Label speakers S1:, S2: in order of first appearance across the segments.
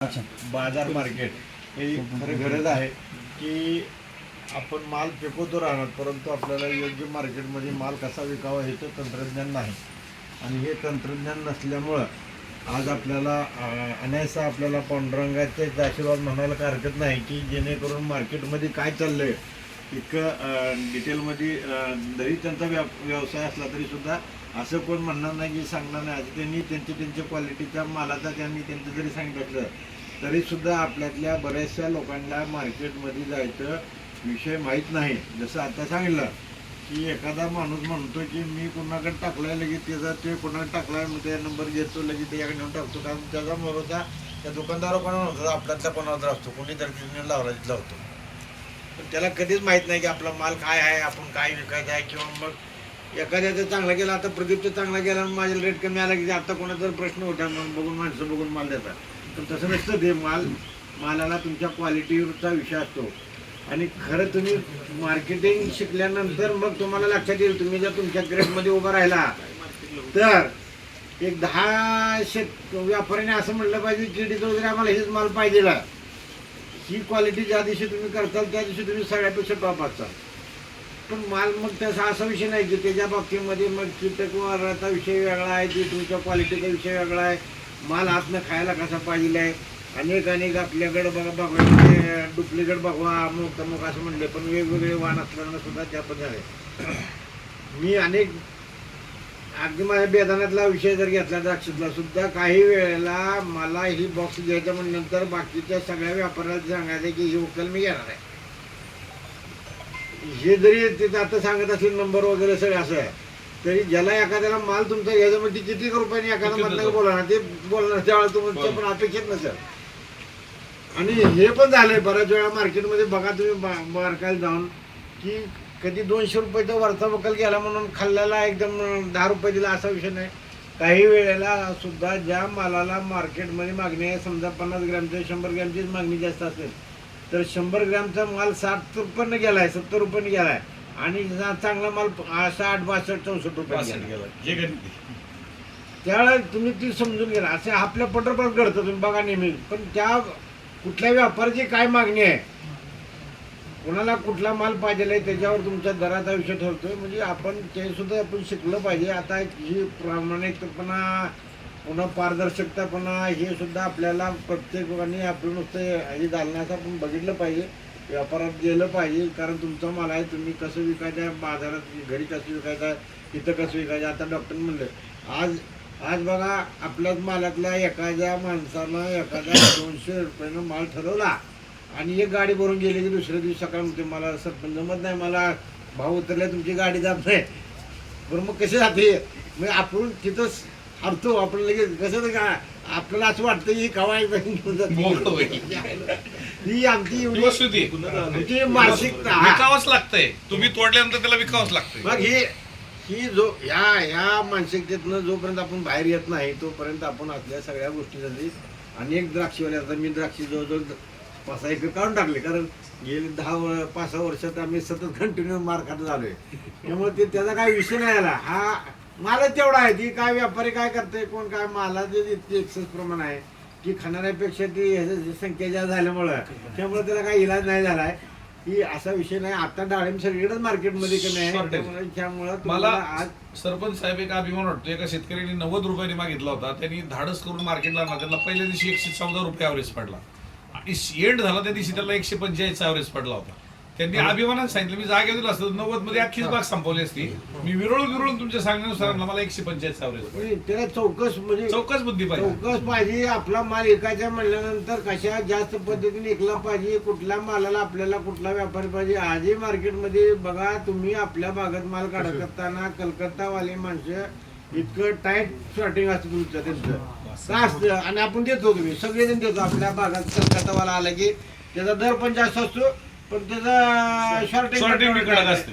S1: बाजार मार्केट हे खरं गरज आहे की आपण माल फेकवतो राहणार परंतु आपल्याला योग्य मार्केटमध्ये माल कसा विकावा हे तर तंत्रज्ञान नाही. आणि हे तंत्रज्ञान नसल्यामुळं आज आपल्याला अनायसा आपल्याला पांडुरंगाचे आशीर्वाद म्हणायला काही हरकत नाही की जेणेकरून मार्केटमध्ये काय चाललं आहे इतकं डिटेलमध्ये जरी त्यांचा व्याप व्यवसाय असला तरीसुद्धा असं कोण म्हणणार नाही की सांगणार नाही. आज त्यांनी त्यांच्या त्यांच्या क्वालिटीच्या मालाचा त्यांनी त्यांचं जरी सांगितलं तरीसुद्धा आपल्यातल्या बऱ्याचशा लोकांना मार्केटमध्ये जायचं विषय माहीत नाही. जसं आता सांगितलं की एखादा माणूस म्हणतो की मी कुणाकडे टाकलाय लगेच त्याचा ते कुणाकडे टाकलाय मग त्या नंबर घेतो लगेच त्याच्याकडे नेऊन टाकतो. कारण त्याचा भरोसा त्या दुकानदारा कोणावर होता आपल्यातल्या कोणावर असतो. कोणी तर तिने लावला लावतो पण त्याला कधीच माहीत नाही की आपला माल काय आहे आपण काय विकायचा आहे किंवा मग एखाद्याचं चांगला गेला आता प्रदीपचं चांगला गेला माझ्या रेट कमी आला की आता कोणाचा प्रश्न होता मग बघून माणसं बघून माल देतात. तर तसं नसतं ते माल मालाला तुमच्या क्वालिटीवरचा विषय असतो. आणि खरं तुम्ही मार्केटिंग शिकल्यानंतर मग तुम्हाला लक्षात येईल तुम्ही जर तुमच्या ग्रेडमध्ये उभा राहिला तर एक दहा शेत व्यापाऱ्याने असं म्हटलं पाहिजे किडीचं वगैरे आम्हाला हेच माल पाहिजे ही क्वालिटी ज्या दिवशी तुम्ही करताल त्या दिवशी तुम्ही सगळ्यापेक्षा टॉप असाल पण माल मग त्याचा असा विषय नाही की त्याच्या बाबतीमध्ये मग कीटक वाराचा विषय वेगळा आहे की तुमच्या क्वालिटीचा विषय वेगळा आहे. माल आतनं खायला कसा पाहिजे आहे? अनेक अनेक आपल्याकडे बघा बघवायचे डुप्लिकेट बघवा अमुक तमुक असं म्हणले पण वेगवेगळे वाण असल्यानं सुद्धा त्या पण झाले. मी अनेक अगदी माझ्या बेदानातला विषय जर घेतला द्राक्षातला सुद्धा काही वेळेला मला ही बॉक्स घ्यायचं म्हणल्यानंतर बाकीच्या सगळ्या व्यापाऱ्याला सांगायचं की ही उकल मी घेणार आहे. हे जरी तिथं आता सांगत असेल नंबर वगैरे सगळं असं आहे तरी ज्याला एखाद्याला माल तुमचा घ्यायचा म्हणजे किती रुपयाने एखादा मधलं बोलणार ते बोलणार त्यावेळेला तुमच्या पण अपेक्षित नसेल. आणि हे पण झालंय बऱ्याच वेळा मार्केटमध्ये बघा तुम्ही बारकायला जाऊन की कधी दोनशे रुपयाचा वरचा बकल गेला म्हणून खाल्ल्याला एकदम दहा रुपये दिला असा विषय नाही. काही वेळेला सुद्धा ज्या मालाला मार्केटमध्ये मागणी आहे समजा पन्नास ग्रॅमच्या शंभर ग्रॅमचीच मागणी जास्त असेल तर शंभर ग्रॅमचा माल साठ रुपयानं गेलाय सत्तर रुपयानं गेलाय. आणि चांगला माल साठ बासष्ट चौसष्ट रुपये त्यावेळेला तुम्ही ती समजून घ्या. असे आपल्या पटरपट घडतं तुम्ही बघा नेहमी. पण त्या कुठल्या व्यापाराची काय मागणी आहे? कोणाला कुठला माल पाहिजे आहे त्याच्यावर तुमच्या दराचा विषय ठरतोय. म्हणजे आपण ते सुद्धा आपण शिकलं पाहिजे. आता ही प्रामाणिकपणा पुन्हा पारदर्शकतापणा हे सुद्धा आपल्याला प्रत्येकाने आपलं नुसतं हे घालण्याचं आपण बघितलं पाहिजे व्यापारात गेलं पाहिजे कारण तुमचा माल आहे तुम्ही कसं विकायचं आहे बाजारात घरी कसं विकायचं आहे इथं कसं विकायचं आता डॉक्टर म्हणलं. आज आज बघा आपल्याच मालातल्या एखाद्या माणसानं एखाद्या दोनशे रुपयानं माल ठरवला आणि एक गाडी भरून गेली की दुसऱ्या दिवशी सकाळ म्हणते मला सरपंच जमत नाही मला भाव उतरले तुमची गाडी जात नाही. बरं मग कसे जाते? मग आपण तिथंच हरतो आपण लगेच. कसं तर का आपल्याला असं वाटतं ही कवाय घेऊन
S2: मोकळं होईल.
S1: जाते ही आमची एवढी आमची मानसिकता हा.
S3: विकावंच लागतंय. तुम्ही तोडल्यानंतर त्याला विकावंच लागतंय.
S1: मग ही ही जो ह्या ह्या मानसिकतेतनं जोपर्यंत आपण बाहेर येत नाही तोपर्यंत आपण आपल्या सगळ्या गोष्टीसाठी अनेक द्राक्षीवाले आता मी द्राक्षी जवळजवळ पाच सहा एकर काढून टाकले. कारण गेले दहा व- पाच सहा वर्षात आम्ही सतत कंटिन्यू मार खात झालोय. त्यामुळे ते त्याचा काय विषय नाही आला. हा मालच तेवढा आहे ती काय व्यापारी काय करते कोण काय इतके एक्सेस प्रमाण आहे की खाणाऱ्यापेक्षा ती संख्या जास्त झाल्यामुळं त्यामुळे त्याला काही इलाज नाही झालाय. की असा विषय नाही आता डाळिंब सगळीकडेच मार्केटमध्ये कमी आहे. त्यामुळे
S3: मला
S1: आज
S3: सरपंच साहेब एक अभिमान वाटतो. एका शेतकऱ्यांनी नव्वद रुपयांनी मागितला होता. त्यांनी धाडस करून मार्केटला आणला. त्यांना पहिल्या दिवशी एकशे चौदा रुपये ॲव्हरेज पडला. आणि एंड झाला त्या दिवशी त्याला एकशे पंचेचाळीस ॲव्हरेज पडला होता. त्यांनी अभिमानात सांगितलं. मी जागे दिला असतं नव्वदमध्ये अख्खीच बाग संपवली असती. मी विरळून विरळून तुमच्या सांगण्यानुसार मला एकशे ॲव्हरेज
S1: म्हणजे त्याला चौकस म्हणजे
S3: चौकस बुद्धी पाहिजे.
S1: चौकस पाहिजे आपला माल विकायचा म्हणल्यानंतर कशा जास्त पद्धतीने विकला पाहिजे कुठल्या मालाला आपल्याला कुठला व्यापारी पाहिजे आजही मार्केटमध्ये बघा तुम्ही आपल्या भागात माल काढत असताना कलकत्तावाले माणसं इतकं टाईट शॉर्टिंग असतं तुमचं त्यांचं. का असतं? आणि आपण देतो तुम्ही सगळेजण देतो. आपल्या भागात कलकत्तावाला आला की त्याचा दर पण जास्त असतो पण त्याचा शॉर्टिंग
S3: कडक असते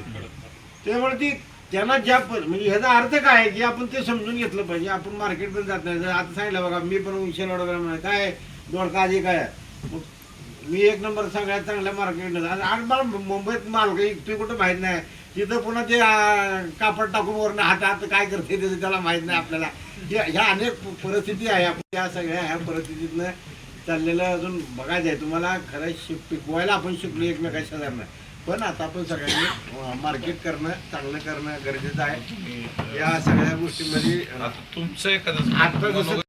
S1: त्यामुळे ती त्यांना ज्या प- म्हणजे ह्याचा अर्थ काय आहे की आपण ते समजून घेतलं पाहिजे. आपण मार्केट पण जात नाही. आता सांगितलं बघा मी पण विषय वगैरे काय? दोडका आधी काय? मी एक नंबर सगळ्यात चांगल्या मार्केट आणि मला मुंबईत माल काही तुम्ही कुठं माहीत नाही. तिथं पुन्हा ते कापड टाकून वरनं हात हात काय करते त्याचं त्याला माहीत नाही आपल्याला. हे- ह्या अनेक परिस्थिती आहे. आपण या सगळ्या ह्या परिस्थितीतनं चाललेलं अजून बघायचं आहे. तुम्हाला खरं शिक पिकवायला आपण शिकलो एकमेकाच्या शेजारनं पण आता आपण सगळ्यांनी मार्केट करणं चांगलं करणं गरजेचं आहे. या सगळ्या गोष्टींमध्ये
S3: तुमचं एखादं
S1: आता जसं